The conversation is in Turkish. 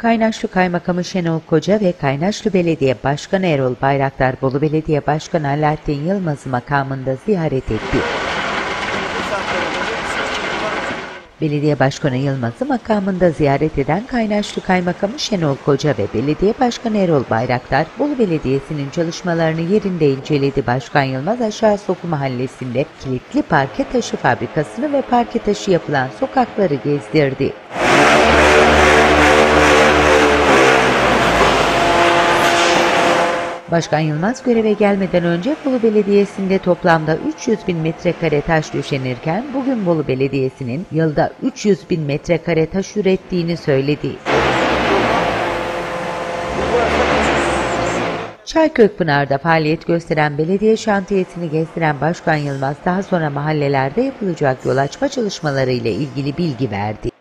Kaynaşlı Kaymakamı Şenol Koca ve Kaynaşlı Belediye Başkanı Erol Bayraktar Bolu Belediye Başkanı Alaaddin Yılmaz'ı makamında ziyaret etti. Belediye Başkanı Yılmaz'ı makamında ziyaret eden Kaynaşlı Kaymakamı Şenol Koca ve Belediye Başkanı Erol Bayraktar, Bolu Belediyesi'nin çalışmalarını yerinde inceledi. Başkan Yılmaz Aşağı Soku Mahallesi'nde kilitli parke taşı fabrikasını ve parke taşı yapılan sokakları gezdirdi. Başkan Yılmaz göreve gelmeden önce Bolu Belediyesi'nde toplamda 300 bin metrekare taş döşenirken bugün Bolu Belediyesi'nin yılda 300 bin metrekare taş ürettiğini söyledi. Çaykökpınar'da faaliyet gösteren belediye şantiyesini gezdiren Başkan Yılmaz daha sonra mahallelerde yapılacak yol açma çalışmaları ile ilgili bilgi verdi.